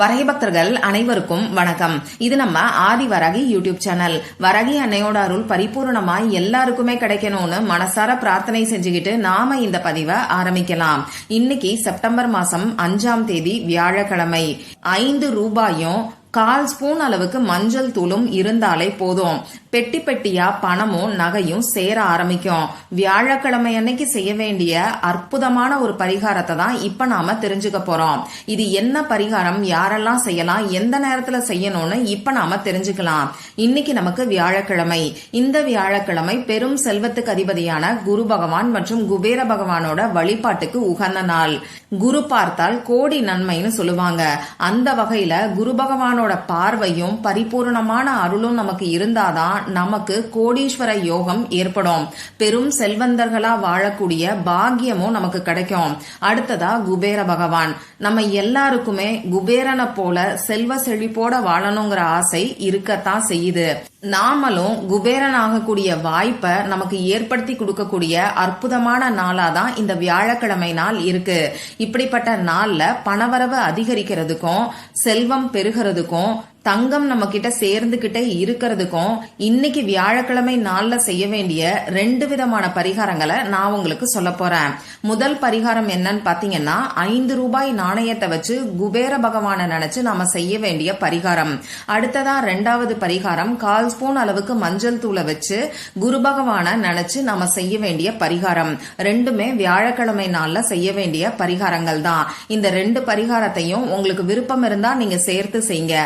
வரகி பக்தர்கள் அனைவருக்கும் வணக்கம். இது நம்ம ஆதி வரகி யூடியூப் சேனல். வரகி அன்னையோட அருள் பரிபூர்ணமாய் எல்லாருக்குமே கிடைக்கணும்னு மனசார பிரார்த்தனை செஞ்சுக்கிட்டு நாம இந்த பதிவை ஆரம்பிக்கலாம். இன்னைக்கு செப்டம்பர் மாசம் அஞ்சாம் தேதி வியாழக்கிழமை. ஐந்து ரூபாயும் கால் ஸ்பூன் அளவுக்கு மஞ்சள் தூளும் இருந்தாலே போதும். பெட்டி பெட்டியா பணமும் நகையும் சேர ஆரம்பிக்கும். வியாழக்கிழமை அன்னைக்கு செய்ய வேண்டிய அற்புதமான ஒரு பரிகாரத்தை தான் இப்ப நாம தெரிஞ்சுக்க போறோம். இது என்ன பரிகாரம்? யாரெல்லாம் செய்யலாம்? எந்த நேரத்துல செய்யணும்னு இப்ப நாம தெரிஞ்சுக்கலாம். இன்னைக்கு நமக்கு வியாழக்கிழமை. இந்த வியாழக்கிழமை பெரும் செல்வத்துக்கு அதிபதியான குரு பகவான் மற்றும் குபேர பகவானோட வழிபாட்டுக்கு உகந்த நாள். குரு பார்த்தால் கோடி நன்மைன்னு சொல்லுவாங்க. அந்த வகையில குரு பகவானோட பார்வையும் பரிபூர்ணமான அருளும் நமக்கு இருந்தாதான் நமக்கு கோடீஸ்வர யோகம் ஏற்படும். பெரும் செல்வந்தர்களா வாழக்கூடிய பாக்கியமும் நமக்கு கிடைக்கும். அடுத்ததா குபேர பகவான். நம்ம எல்லாருக்குமே குபேரனை போல செல்வ செழிப்போட வாழணுங்கிற ஆசை இருக்கத்தான் செய்யுது. நாமளும் குபேரன் ஆகக்கூடிய வாய்ப்பை நமக்கு ஏற்படுத்தி கொடுக்கக்கூடிய அற்புதமான நாளா தான் இந்த வியாழக்கிழமை நாள் இருக்கு. இப்படிப்பட்ட நாள்ல பணவரவு அதிகரிக்கிறதுக்கும் செல்வம் பெருகிறதுக்கும் தங்கம் நம்ம கிட்ட சேர்ந்துகிட்டே இருக்கிறதுக்கும் இன்னைக்கு வியாழக்கிழமை நாள்ல செய்ய வேண்டிய ரெண்டு விதமான பரிகாரங்களை நான் உங்களுக்கு சொல்ல போறேன். முதல் பரிகாரம் என்னன்னு பாத்தீங்கன்னா ஐந்து ரூபாய் நாணயத்தை வச்சு குபேர பகவானை நினைச்சு நாம செய்ய வேண்டிய பரிகாரம். அடுத்ததா ரெண்டாவது பரிகாரம் கால் ஸ்பூன் அளவுக்கு மஞ்சள் தூளை வச்சு குரு பகவானை நினைச்சு நாம செய்ய வேண்டிய பரிகாரம். ரெண்டுமே வியாழக்கிழமை நாள்ல செய்ய வேண்டிய பரிகாரங்கள் தான் இந்த ரெண்டு பரிகாரத்தையும் உங்களுக்கு விருப்பம் இருந்தா நீங்க சேர்த்து செய்யுங்க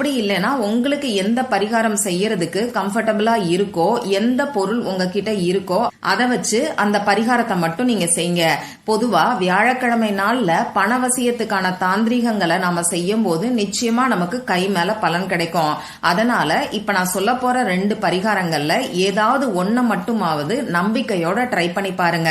அப்படி இல்லைன்னா உங்களுக்கு எந்த பரிகாரம் செய்யறதுக்கு கம்ஃபர்டபுளா இருக்கோ எந்த பொருள் உங்ககிட்ட இருக்கோ அதை வச்சு அந்த பரிகாரத்தை மட்டும் நீங்க செய்யுங்க. பொதுவா வியாழக்கிழமை நாள்ல பணவசியத்துக்கான தாந்திரிகங்களை நாம செய்யும் போது நிச்சயமா நமக்கு கை மேல பலன் கிடைக்கும். அதனால இப்ப நான் சொல்ல போற ரெண்டு பரிகாரங்கள்ல ஏதாவது ஒன்ன மட்டுமாவது நம்பிக்கையோட ட்ரை பண்ணி பாருங்க.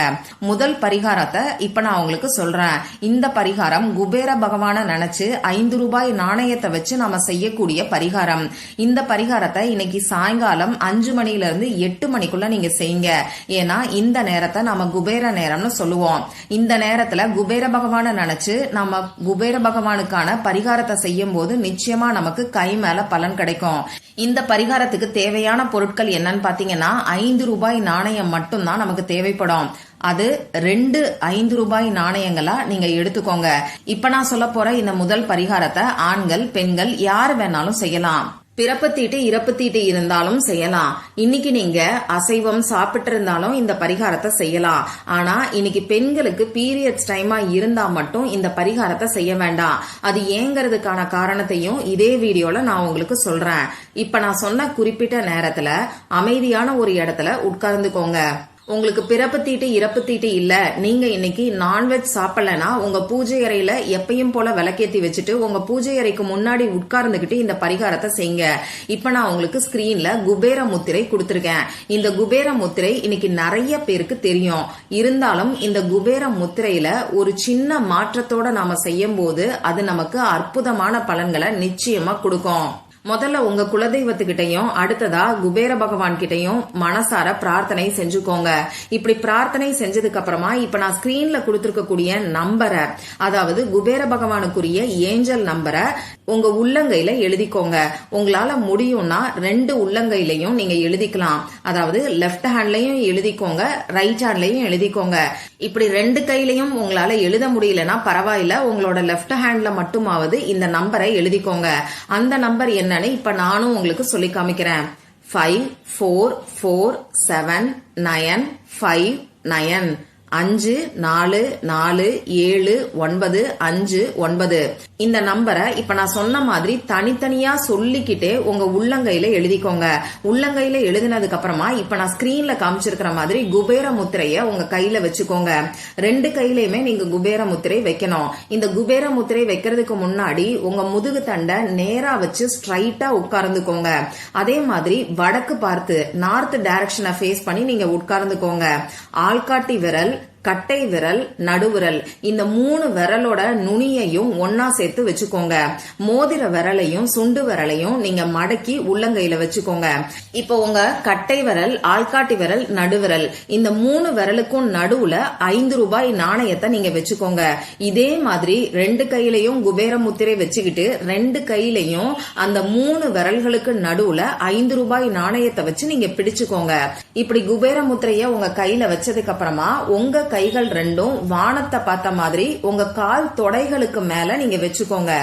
முதல் பரிகாரத்தை இப்ப நான் உங்களுக்கு சொல்றேன். இந்த பரிகாரம் குபேர பகவான நினைச்சு ஐந்து ரூபாய் நாணயத்தை வச்சு நாம செய்யக்கூடிய பரிகாரம். இந்த பரிகாரத்தை இன்னைக்கு சாயங்காலம் அஞ்சு மணில இருந்து எட்டு மணிக்குள்ள நீங்க செய்யுங்க. ஏன்னா இந்த நேரத்தை நாம குபேர நேரம்னு சொல்லுவோம். இந்த நேரத்துல குபேர பகவான நினைச்சு நம்ம குபேர பகவானுக்கான பரிகாரத்தை செய்யும் போது நிச்சயமா நமக்கு கை மேல பலன் கிடைக்கும். இந்த பரிகாரத்துக்கு தேவையான பொருட்கள் என்னன்னு பாத்தீங்கன்னா ஐந்து ரூபாய் நாணயம் மட்டும்தான் நமக்கு தேவைப்படும். அது ரெண்டு ஐந்து ரூபாய் நாணயங்களா நீங்க எடுத்துக்கோங்க. இப்ப நான் சொல்ல போற இந்த முதல் பரிகாரத்தை ஆண்கள் பெண்கள் யார் வேணாலும் செய்யலாம். பிறப்பு தீட்டு இறப்பு தீட்டு இருந்தாலும் செய்யலாம். இன்னைக்கு நீங்க அசைவம் சாப்பிட்டு இருந்தாலும் இந்த பரிகாரத்தை செய்யலாம். ஆனா இன்னைக்கு பெண்களுக்கு பீரியட்ஸ் டைமா இருந்தா மட்டும் இந்த பரிகாரத்தை செய்ய வேண்டாம். அது ஏங்கிறதுக்கான காரணத்தையும் இதே வீடியோல நான் உங்களுக்கு சொல்றேன். இப்ப நான் சொன்ன குறிப்பிட்ட நேரத்துல அமைதியான ஒரு இடத்துல உட்கார்ந்துக்கோங்க. உங்களுக்கு பிறப்பு தீட்டு இறப்பு தீட்டு இல்ல. நீங்க இன்னைக்கு நான்வெஜ் சாப்பிடலனா உங்க பூஜை அறையில எப்பயும் போல விளக்கேத்தி வச்சுட்டு உங்க பூஜை அறைக்கு முன்னாடி உட்கார்ந்துகிட்டு இந்த பரிகாரத்தை செய்யுங்க. இப்ப நான் உங்களுக்கு ஸ்கிரீன்ல குபேர முத்திரை கொடுத்திருக்கேன். இந்த குபேர முத்திரை இன்னைக்கு நிறைய பேருக்கு தெரியும். இருந்தாலும் இந்த குபேர முத்திரையில ஒரு சின்ன மாற்றத்தோட நாம செய்யும் போது அது நமக்கு அற்புதமான பலன்களை நிச்சயமா கொடுக்கும். முதல்ல உங்க குலதெய்வத்துக்கிட்டையும் அடுத்ததா குபேர பகவான் கிட்டையும் மனசார பிரார்த்தனை செஞ்சுக்கோங்க. இப்படி பிரார்த்தனை செஞ்சதுக்கு அப்புறமா இப்ப நான் ஸ்கிரீன்ல கொடுத்திருக்கக்கூடிய நம்பரை அதாவது குபேர பகவானுக்குரிய ஏஞ்சல் நம்பரை உங்க உள்ளங்கையில எழுதிக்கோங்க. உங்களால முடியும்னா ரெண்டு உள்ளங்கையிலையும் நீங்க எழுதிக்கலாம். அதாவது லெஃப்ட் ஹேண்ட்லயும் எழுதிக்கோங்க ரைட் ஹேண்ட்லயும் எழுதிக்கோங்க. இப்படி ரெண்டு கையிலையும் உங்களால எழுத முடியலன்னா பரவாயில்ல. உங்களோட லெஃப்ட் ஹேண்ட்ல மட்டுமாவது இந்த நம்பரை எழுதிக்கோங்க. அந்த நம்பர் என்னன்னு இப்ப நானும் உங்களுக்கு சொல்லி காமிக்கிறேன். Five four four seven nine five nine அஞ்சு நாலு நாலு ஏழு ஒன்பது அஞ்சு ஒன்பது. இந்த நம்பரை இப்ப நான் சொன்ன மாதிரி தனித்தனியா சொல்லிக்கிட்டே உங்க உள்ளங்கையில எழுதிக்கோங்க. உள்ளங்கையில எழுதினதுக்கு அப்புறமா இப்ப நான் ஸ்கிரீன்ல காமிச்சிருக்கிற மாதிரி குபேர முத்திரைய உங்க கையில வச்சுக்கோங்க. ரெண்டு கையிலயுமே நீங்க குபேர முத்திரை வைக்கணும். இந்த குபேர முத்திரை வைக்கிறதுக்கு முன்னாடி உங்க முதுகு தண்டை நேரா வச்சு ஸ்ட்ரைட்டா உட்கார்ந்துக்கோங்க. அதே மாதிரி வடக்கு பார்த்து நார்த் டைரக்ஷனை ஃபேஸ் பண்ணி நீங்க உட்கார்ந்துக்கோங்க. ஆள்காட்டி விரல் கட்டை விரல் நடுவிரல். இந்த மூணு விரலோட நுனியையும் ஒன்னா சேர்த்து வச்சுக்கோங்க. மோதிர விரலையும் சுண்டு விரலையும் நீங்க மடக்கி உள்ளங்கையில வச்சுக்கோங்க. இப்போ உங்க கட்டை விரல் ஆள்காட்டி விரல் நடுவிரல். இந்த மூணு விரலுக்கும் நடுவுல ஐந்து ரூபாய் நாணயத்தை நீங்க வச்சுக்கோங்க. இதே மாதிரி ரெண்டு கையிலையும் குபேர முத்திரை வச்சுக்கிட்டு ரெண்டு கையிலையும் அந்த மூணு விரல்களுக்கு நடுவுல ஐந்து ரூபாய் நாணயத்தை வச்சு நீங்க பிடிச்சுக்கோங்க. இப்படி குபேர முத்திரைய உங்க கையில வச்சதுக்கு அப்புறமா உங்க கைகள் ரெண்டும் வானத்தை பார்த்த மாதிரி உங்க கால் தொடைகளுக்கு மேல நீங்க வச்சுக்கோங்க.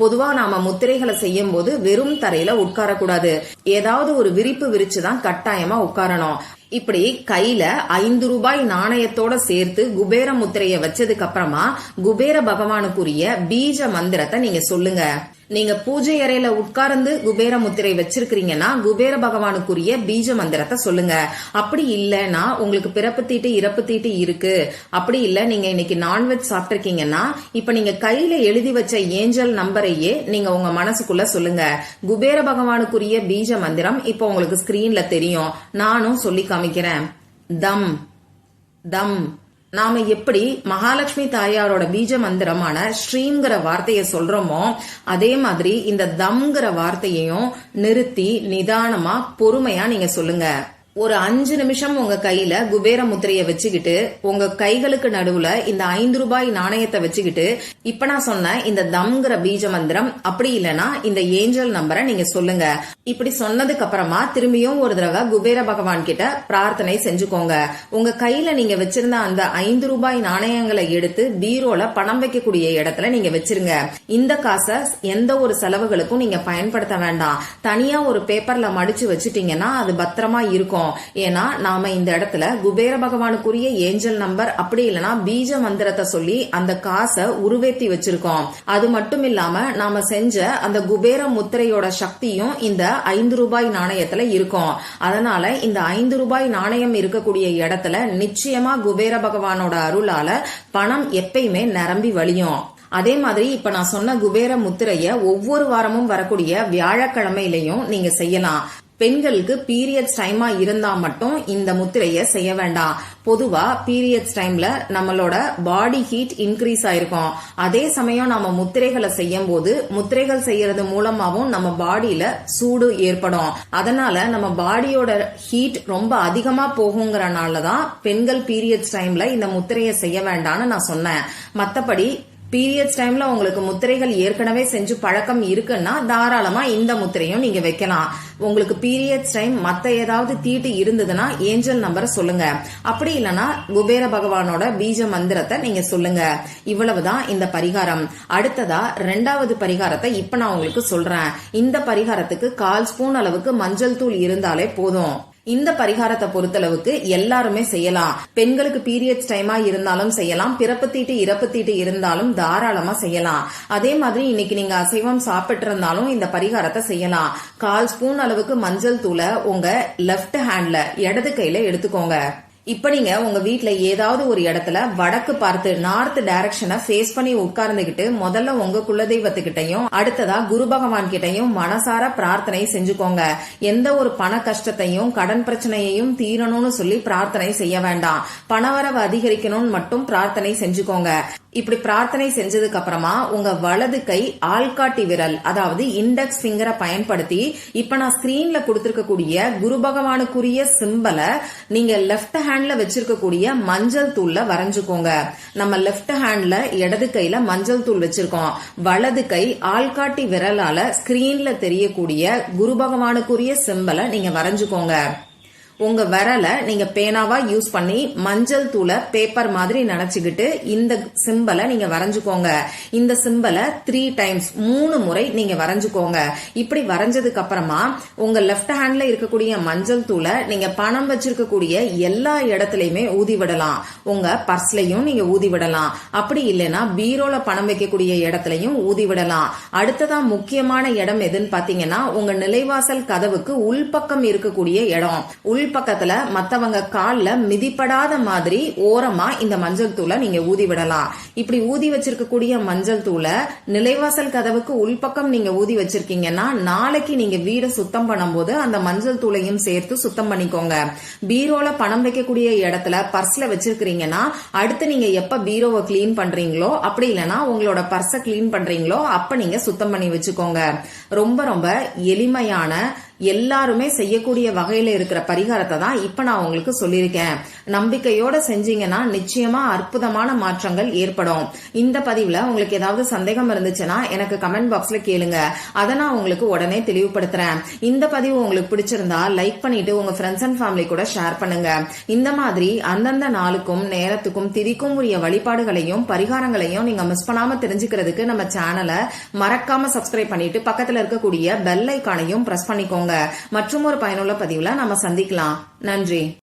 பொதுவா நாம முத்திரைகளை செய்யும் போது வெறும் தரையில உட்காரக்கூடாது. ஏதாவது ஒரு விரிப்பு விரிச்சுதான் கட்டாயமா உட்காரணும். இப்படி கையில ஐந்து ரூபாய் நாணயத்தோட சேர்த்து குபேர முத்திரைய வச்சதுக்கு அப்புறமா குபேர பகவானுக்குரிய பீஜ மந்திரத்தை நீங்க சொல்லுங்க. நீங்க பூஜை அறையில உட்கார்ந்து குபேர முத்திரை வச்சிருக்கிறீங்கன்னா குபேர பகவானுக்குரிய பீஜ மந்திரத்தை சொல்லுங்க. அப்படி இல்லைன்னா உங்களுக்கு பிறப்பு தீட்டு இறப்பு தீட்டு இருக்கு. அப்படி இல்ல நீங்க இன்னைக்கு நான்வெஜ் சாப்பிட்டிருக்கீங்கன்னா இப்ப நீங்க கையில எழுதி வச்ச ஏஞ்சல் நம்பரையே நீங்க உங்க மனசுக்குள்ள சொல்லுங்க. குபேர பகவானுக்குரிய பீஜ மந்திரம் இப்ப உங்களுக்கு ஸ்கிரீன்ல தெரியும். நானும் சொல்லி காமிக்கிறேன். தம். தம். நாம எப்படி மகாலட்சுமி தாயாரோட பீஜ மந்திரமான ஸ்ரீங்கிற வார்த்தையை சொல்றோமோ அதே மாதிரி இந்த தம்ங்கிற வார்த்தையையும் நிறுத்தி நிதானமா பொறுமையா நீங்க சொல்லுங்க. ஒரு அஞ்சு நிமிஷம் உங்க கையில குபேர முத்திரைய வச்சுக்கிட்டு உங்க கைகளுக்கு நடுவுல இந்த ஐந்து ரூபாய் நாணயத்தை வச்சுக்கிட்டு இப்ப நான் சொன்ன இந்த தம்ங்கிற பீஜ மந்திரம் அப்படி இல்லனா இந்த ஏஞ்சல் நம்பரை நீங்க சொல்லுங்க. இப்படி சொன்னதுக்கு அப்புறமா திரும்பியும் ஒரு தடவை குபேர பகவான் கிட்ட பிரார்த்தனை செஞ்சுக்கோங்க. உங்க கையில நீங்க வச்சிருந்த அந்த ஐந்து ரூபாய் நாணயங்களை எடுத்து பீரோல பணம் வைக்கக்கூடிய இடத்துல நீங்க வச்சிருங்க. இந்த காசை எந்த ஒரு செலவுகளுக்கும் நீங்க பயன்படுத்த வேண்டாம். தனியா ஒரு பேப்பர்ல மடிச்சு வச்சுட்டீங்கன்னா அது பத்திரமா இருக்கும். ஏன்னா நாம இந்த இடத்துல குபேர பகவானுக்குரிய ஏஞ்சல் நம்பர் அப்படி இல்லனா பீஜ மந்திரத்தை சொல்லி அந்த காசை உருவேத்தி வச்சிருக்கோம். அது மட்டும் இல்லாம நாம செஞ்ச அந்த குபேர முத்திரையோட சக்தியும் இந்த ஐந்து ரூபாய் நாணயத்துல இருக்கும். அதனால இந்த ஐந்து ரூபாய் நாணயம் இருக்கக்கூடிய இடத்துல நிச்சயமா குபேர பகவானோட அருளால பணம் எப்பயுமே நிரம்பி வழியும். அதே மாதிரி இப்ப நான் சொன்ன குபேர முத்திரைய ஒவ்வொரு வாரமும் வரக்கூடிய வியாழக்கிழமையிலையும் நீங்க செய்யலாம். பெண்களுக்கு பீரியட்ஸ் டைமா இருந்தா மட்டும் இந்த முத்திரையை செய்ய வேண்டாம். பொதுவா பீரியட்ஸ் டைம்ல நம்மளோட பாடி ஹீட் இன்க்ரீஸ் ஆயிருக்கும். அதே சமயம் நம்ம முத்திரைகளை செய்யும் போது முத்திரைகள் செய்யறது மூலமாவும் நம்ம பாடியில சூடு ஏற்படும். அதனால நம்ம பாடியோட ஹீட் ரொம்ப அதிகமா போகுங்கிறனாலதான் பெண்கள் பீரியட்ஸ் டைம்ல இந்த முத்திரையை செய்ய வேண்டாம்னு நான் சொன்னேன். மத்தபடி பீரியட்ஸ் டைம்ல உங்களுக்கு முத்திரைகள் ஏற்கனவே செஞ்சு பழக்கம் இருக்குன்னா தாராளமா இந்த முத்திரையும் நீங்க வைக்கலாம். உங்களுக்கு பீரியட்ஸ் டைம் மத்த ஏதாவது தீட்டு இருந்ததுன்னா ஏஞ்சல் நம்பரை சொல்லுங்க. அப்படி இல்லனா குபேர பகவானோட பீஜ மந்திரத்தை நீங்க சொல்லுங்க. இவ்வளவுதான் இந்த பரிகாரம். அடுத்ததா ரெண்டாவது பரிகாரத்தை இப்ப நான் உங்களுக்கு சொல்றேன். இந்த பரிகாரத்துக்கு கால் ஸ்பூன் அளவுக்கு மஞ்சள் தூள் இருந்தாலே போதும். இந்த பரிகாரத்தை பொறுத்தளவுக்கு எல்லாருமே செய்யலாம். பெண்களுக்கு பீரியட்ஸ் டைமா இருந்தாலும் செய்யலாம். பிறப்பு தீட்டு இறப்பு தீட்டு இருந்தாலும் தாராளமா செய்யலாம். அதே மாதிரி இன்னைக்கு நீங்க அசைவம் சாப்பிட்டு இருந்தாலும் இந்த பரிகாரத்தை செய்யலாம். கால் ஸ்பூன் அளவுக்கு மஞ்சள் தூளை உங்க லெஃப்ட் ஹேண்ட்ல இடது கையில எடுத்துக்கோங்க. இப்ப நீங்க உங்க வீட்டில் ஏதாவது ஒரு இடத்துல வடக்கு பார்த்து நார்த் டைரக்ஷனை ஃபேஸ் பண்ணி உட்கார்ந்துகிட்டு முதல்ல உங்க குலதெய்வத்துக்கிட்டையும் அடுத்ததா குரு பகவான் கிட்டையும் மனசார பிரார்த்தனை செஞ்சுக்கோங்க. எந்த ஒரு பண கஷ்டத்தையும் கடன் பிரச்சனையையும் தீரணும்னு சொல்லி பிரார்த்தனை செய்ய வேண்டாம். பணவரவு அதிகரிக்கணும்னு மட்டும் பிரார்த்தனை செஞ்சுக்கோங்க. இப்படி பிரார்த்தனை செஞ்சதுக்கு அப்புறமா உங்க வலது கை ஆள்காட்டி விரல் அதாவது இண்டெக்ஸ் பிங்கரை பயன்படுத்தி இப்ப நான் ஸ்கிரீன்ல கொடுத்திருக்கக்கூடிய குரு பகவானுக்குரிய சிம்பலை நீங்க லெப்ட் ஹேண்ட்ல வச்சிருக்கக்கூடிய மஞ்சள் தூள்ல வரைஞ்சுக்கோங்க. நம்ம லெப்ட் ஹேண்ட்ல இடது கையில மஞ்சள் தூள் வச்சிருக்கோம். வலது கை ஆள்காட்டி விரலால ஸ்கிரீன்ல தெரியக்கூடிய குரு பகவானுக்குரிய சிம்பலை நீங்க வரைஞ்சுக்கோங்க. உங்க விரலை நீங்க பேனாவா யூஸ் பண்ணி மஞ்சள் தூளை பேப்பர் மாதிரி நினைச்சுக்கிட்டு இந்த சிம்பலை நீங்க வரைஞ்சுக்கோங்க. இந்த சிம்பலை த்ரீ டைம்ஸ் மூணு முறை நீங்க வரைஞ்சுக்கோங்க. இப்படி வரைஞ்சதுக்கு அப்புறமா உங்க லெஃப்ட் ஹேண்ட்ல இருக்கக்கூடிய மஞ்சள் தூளை நீங்க பணம் வச்சிருக்கக்கூடிய எல்லா இடத்துலயுமே ஊதி விடலாம். உங்க பர்ஸ்லயும் நீங்க ஊதி விடலாம். அப்படி இல்லைன்னா பீரோல பணம் வைக்கக்கூடிய இடத்துலயும் ஊதி விடலாம். அடுத்ததா முக்கியமான இடம் எதுன்னு பாத்தீங்கன்னா உங்க நிலைவாசல் கதவுக்கு உள்பக்கம் இருக்கக்கூடிய இடம். உள் உள்பக்கத்துல மத்தவங்க கால்ல மிதிப்படாத மாதிரி ஓரமா இந்த மஞ்சள் தூளை நீங்க ஊதி விடலாம். இப்படி ஊதி வச்சிருக்கக்கூடிய மஞ்சள் தூளை நிலைவாசல் கதவுக்கு உள்பக்கம் நீங்க ஊதி வச்சிருக்கீங்கன்னா நாளைக்கு நீங்க வீடை சுத்தம் பண்ணும்போது அந்த மஞ்சள் தூளையும் சேர்த்து சுத்தம் பண்ணிக்கோங்க. பீரோல பணம் வைக்கக்கூடிய இடத்துல பர்ஸ்ல வச்சிருக்கிறீங்கன்னா அடுத்து நீங்க எப்ப பீரோவை கிளீன் பண்றீங்களோ அப்படி இல்லைன்னா உங்களோட பர்ஸை கிளீன் பண்றீங்களோ அப்ப நீங்க சுத்தம் பண்ணி வச்சுக்கோங்க. ரொம்ப ரொம்ப எளிமையான எல்லாருமே செய்யக்கூடிய வகையில இருக்கிற பரிகாரத்தை தான் இப்ப நான் உங்களுக்கு சொல்லியிருக்கேன். நம்பிக்கையோட செஞ்சீங்கன்னா நிச்சயமா அற்புதமான மாற்றங்கள் ஏற்படும். இந்த பதிவுல உங்களுக்கு ஏதாவது சந்தேகம் இருந்துச்சுன்னா எனக்கு கமெண்ட் பாக்ஸ்ல கேளுங்க. அதை நான் உங்களுக்கு உடனே தெளிவுபடுத்துறேன். இந்த பதிவு உங்களுக்கு பிடிச்சிருந்தா லைக் பண்ணிட்டு உங்க ஃப்ரெண்ட்ஸ் அண்ட் ஃபேமிலி கூட ஷேர் பண்ணுங்க. இந்த மாதிரி அந்தந்த நாளுக்கும் நேரத்துக்கும் திதிக்கும் உரிய வழிபாடுகளையும் பரிகாரங்களையும் நீங்க மிஸ் பண்ணாம தெரிஞ்சுக்கிறதுக்கு நம்ம சேனலை மறக்காம சப்ஸ்கிரைப் பண்ணிட்டு பக்கத்துல இருக்கக்கூடிய பெல் ஐக்கானையும் பிரஸ் பண்ணிக்கோங்க. மற்றும் ஒரு பயனுள்ள பதிவுல நம்ம சந்திக்கலாம். நன்றி.